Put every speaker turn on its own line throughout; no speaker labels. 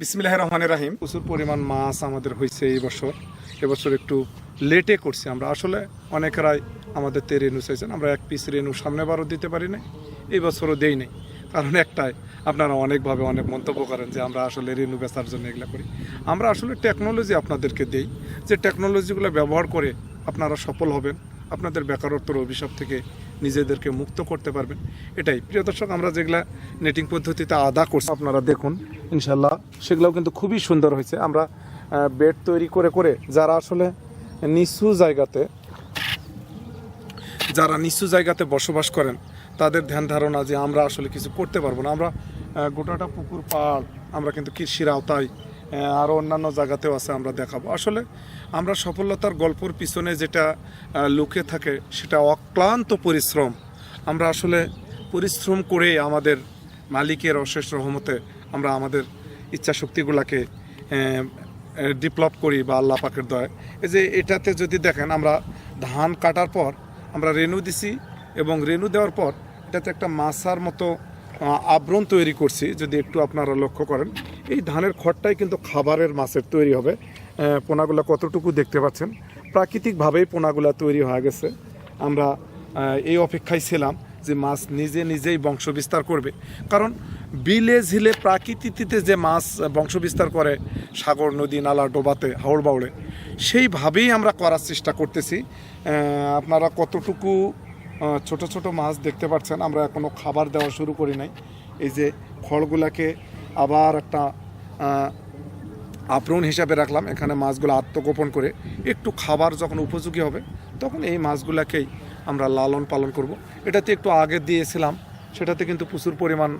বিসমিল্লাহ রহমান রাহিম। প্রচুর পরিমাণ মাছ আমাদের হয়েছে এই বছর। এবছর একটু লেটে করছি আমরা। আসলে অনেকেরাই আমাদের তে রেনু চাইছেন। আমরা এক পিস রেনু সামনেবারও দিতে পারি নাই, এই বছরও দেই নাই। কারণ একটাই, আপনারা অনেকভাবে অনেক মন্তব্য করেন যে আমরা আসলে রেনু বেচার জন্য এগুলো করি। আমরা আসলে টেকনোলজি আপনাদেরকে দেই। যে টেকনোলজিগুলো ব্যবহার করে আপনারা সফল হবেন। আপনাদের বেকারত্বর অভিশাপ থেকে নিজেদেরকে মুক্ত করতে পারবেন। এটাই। প্রিয় দর্শক, আমরা যেগুলা নেটিং পদ্ধতিতে আদা করছি, আপনারা দেখুন ইনশাল্লাহ সেগুলোও কিন্তু খুবই সুন্দর হয়েছে। আমরা বেড তৈরি করে করে যারা আসলে নিচু জায়গাতে, যারা নিচু জায়গাতে বসবাস করেন, তাদের ধ্যান ধারণা যে আমরা আসলে কিছু করতে পারব না। আমরা গোটাটা পুকুর পাড়, আমরা কিন্তু কৃষির আওতায় আরও অন্যান্য জায়গাতেও আছে, আমরা দেখাবো। আসলে আমরা সফলতার গল্পর পিছনে যেটা লুকে থাকে সেটা অক্লান্ত পরিশ্রম। আমরা আসলে পরিশ্রম করে আমাদের মালিকের অশেষ রহমতে আমরা আমাদের ইচ্ছা শক্তিগুলাকে ডেভেলপ করি বা আল্লাহ পাকের দয় এই যে এটাতে যদি দেখেন, আমরা ধান কাটার পর আমরা রেনু দিছি এবং রেনু দেওয়ার পর এটাতে একটা মাছার মতো আবরণ তৈরি করছি। যদি একটু আপনারা লক্ষ্য করেন এই ধানের খড়টাই কিন্তু খাবারের মাছের তৈরি হবে। পোনাগুলো কতটুকু দেখতে পাচ্ছেন? প্রাকৃতিকভাবেই পোনাগুলো তৈরি হয়ে গেছে। আমরা এই অপেক্ষায় ছিলাম যে মাছ নিজে নিজেই বংশ বিস্তার করবে। কারণ বিলে ঝিলে প্রাকৃতিতে যে মাছ বংশ বিস্তার করে, সাগর, নদী, নালা, ডোবাতে হাওড় বাউড়ে সেইভাবেই আমরা করার চেষ্টা করতেছি। আপনারা কতটুকু ছোট ছোট মাছ দেখতে পাচ্ছেন, আমরা এখনও খাবার দেওয়া শুরু করি নাই। এই যে খড়গুলাকে আবার একটা আপ্রণ হিসাবে রাখলাম। এখানে মাছগুলো আত্মগোপন করে একটু খাবার যখন উপযোগী হবে, তখন এই মাছগুলোকেই আমরা লালন পালন করব। এটাতে একটু আগে দিয়েছিলাম, সেটাতে কিন্তু প্রচুর পরিমাণ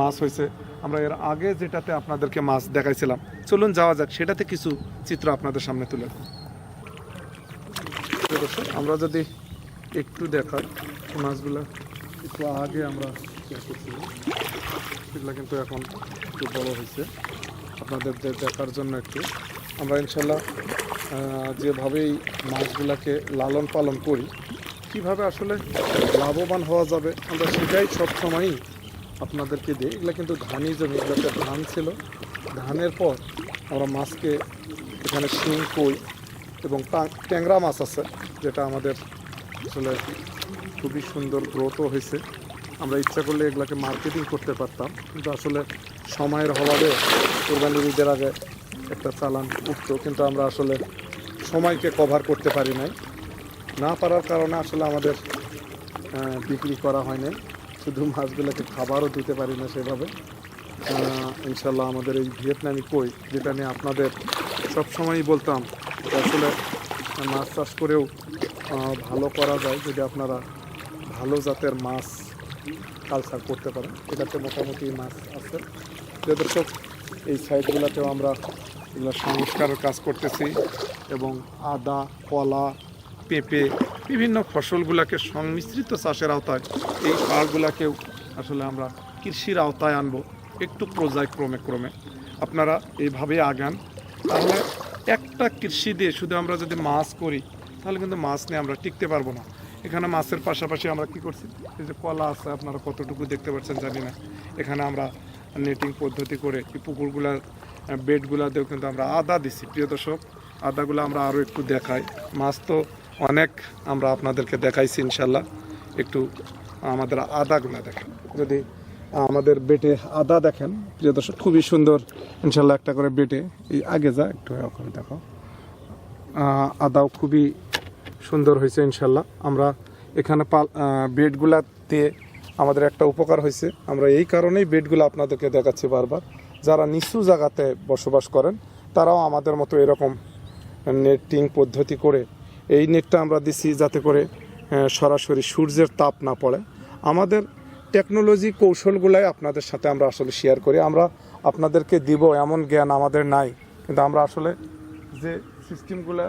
মাছ হয়েছে। আমরা এর আগে যেটাতে আপনাদেরকে মাছ দেখাইছিলাম, চলুন যাওয়া যাক, সেটাতে কিছু চিত্র আপনাদের সামনে তুলে। আমরা যদি একটু দেখাই মাছগুলো একটু আগে আমরা সেগুলো কিন্তু এখন একটু বড় হয়েছে। আপনাদের দেখার জন্য একটু। আমরা ইনশাল্লাহ যেভাবেই মাছগুলাকে লালন পালন করি, কীভাবে আসলে লাভবান হওয়া যাবে, আমরা সেটাই সবসময়ই আপনাদেরকে দিই। এগুলো কিন্তু ধানই জমি এগুলোতে ধান ছিল। ধানের পর আমরা মাছকে এখানে শিং, কই এবং ট্যাংরা মাছ আছে, যেটা আমাদের আসলে খুবই সুন্দর গ্রোথও হয়েছে। আমরা ইচ্ছা করলে এগুলোকে মার্কেটিং করতে পারতাম। কিন্তু আসলে সময়ের অভাবে কোরবানির ঈদের আগে একটা চালান উঠতো। কিন্তু আমরা আসলে সময়কে কভার করতে পারি নাই। না পারার কারণে আসলে আমাদের বিক্রি করা হয় নাই। শুধু মাছগুলোকে খাবারও দিতে পারি না সেভাবে। ইনশাল্লাহ আমাদের এই ভিয়েতনামি কই, যেটা নিয়ে আপনাদের সবসময়ই বলতাম আসলে মাছ চাষ করেও ভালো করা যায়। যদি আপনারা ভালো জাতের মাছ কালচার করতে পারেন। এটাতে মোটামুটি মাছ আছে। যে দর্শক, এই সাইডগুলোতেও আমরা এগুলো সংস্কারের কাজ করতেছি এবং আদা, কলা, পেঁপে, বিভিন্ন ফসলগুলোকে সংমিশ্রিত চাষের আওতায় এই পাড়গুলোকেও আসলে আমরা কৃষির আওতায় আনব একটু পর্যায়ক্রমে ক্রমে। ক্রমে আপনারা এইভাবে আগান। তাহলে একটা কৃষি দিয়ে শুধু আমরা যদি মাছ করি, তাহলে কিন্তু মাছ নিয়ে আমরা টিকতে পারব না। এখানে মাছের পাশাপাশি আমরা কি করছি? এই যে কলা আছে, আপনারা কতটুকু দেখতে পাচ্ছেন জানি না। এখানে আমরা নেটিং পদ্ধতি করে এই পুকুরগুলার বেডগুলাতেও কিন্তু আমরা আদা দিছি। প্রিয় দর্শক, আদাগুলো আমরা আরও একটু দেখাই। মাছ তো অনেক আমরা আপনাদেরকে দেখাইছি ইনশাল্লাহ। একটু আমাদের আদাগুলা দেখেন। যদি আমাদের বেটে আদা দেখেন, প্রিয় দর্শক, খুবই সুন্দর ইনশাল্লাহ একটা করে বেটে। এই আগে যা, একটু দেখো। আদাও খুবই সুন্দর হয়েছে ইনশাল্লাহ। আমরা এখানে পাল আহ, বেডগুলাতে আমাদের একটা উপকার হয়েছে। আমরা এই কারণেই বেডগুলো আপনাদেরকে দেখাচ্ছি বারবার। যারা নিচু জায়গাতে বসবাস করেন তারাও আমাদের মতো এরকম নেটিং পদ্ধতি করে এই নেটটা আমরা দিছি যাতে করে সরাসরি সূর্যের তাপ না পড়ে। আমাদের টেকনোলজি কৌশলগুলাই আপনাদের সাথে আমরা আসলে শেয়ার করি। আমরা আপনাদেরকে দিব এমন জ্ঞান আমাদের নাই। কিন্তু আমরা আসলে যে সিস্টেমগুলো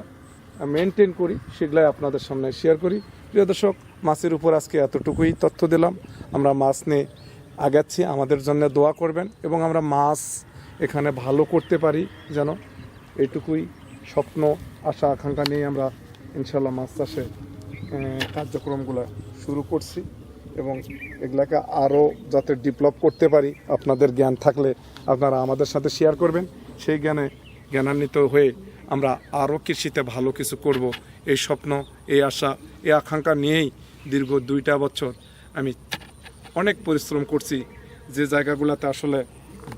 মেনটেন করি, সেগুলাই আপনাদের সামনে শেয়ার করি। প্রিয় দর্শক, মাছের উপর আজকে এতটুকুই তথ্য দিলাম। আমরা মাছ নিয়ে আগাচ্ছি, আমাদের জন্য দোয়া করবেন এবং আমরা মাছ এখানে ভালো করতে পারি যেন। এইটুকুই স্বপ্ন, আশা, আকাঙ্ক্ষা নিয়ে আমরা ইনশাল্লাহ মাছ চাষে কার্যক্রমগুলো শুরু করছি এবং এগুলাকে আরও যাতে ডেভেলপ করতে পারি, আপনাদের জ্ঞান থাকলে আপনারা আমাদের সাথে শেয়ার করবেন। সেই জ্ঞানে জ্ঞানান্বিত হয়ে আমরা আরও কৃষিতে ভালো কিছু করব। এই স্বপ্ন, এই আশা, এই আকাঙ্ক্ষা নিয়েই দীর্ঘ দুইটা বছর আমি অনেক পরিশ্রম করছি। যে জায়গাগুলোতে আসলে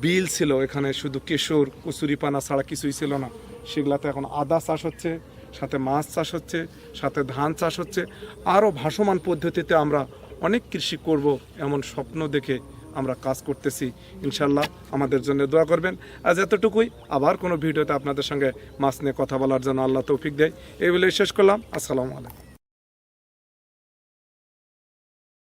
বিল ছিল, এখানে শুধু কেশর কচুরিপানা ছাড়া কিছুই ছিল না। সেগুলাতে এখন আদা চাষ হচ্ছে, সাথে মাছ চাষ হচ্ছে, সাথে ধান চাষ হচ্ছে। আরও ভাসমান পদ্ধতিতে আমরা অনেক কৃষি করব এমন স্বপ্ন দেখে আমরা কাজ করতেছি, ইনশাল্লাহ আমাদের জন্য দোয়া করবেন। আজ এতটুকুই, আবার কোনো ভিডিওতে আপনাদের সঙ্গে মাছ নিয়ে কথা বলার জন্য আল্লাহ তৌফিক দেয়। এই বলে শেষ করলাম। আসসালামু আলাইকুম।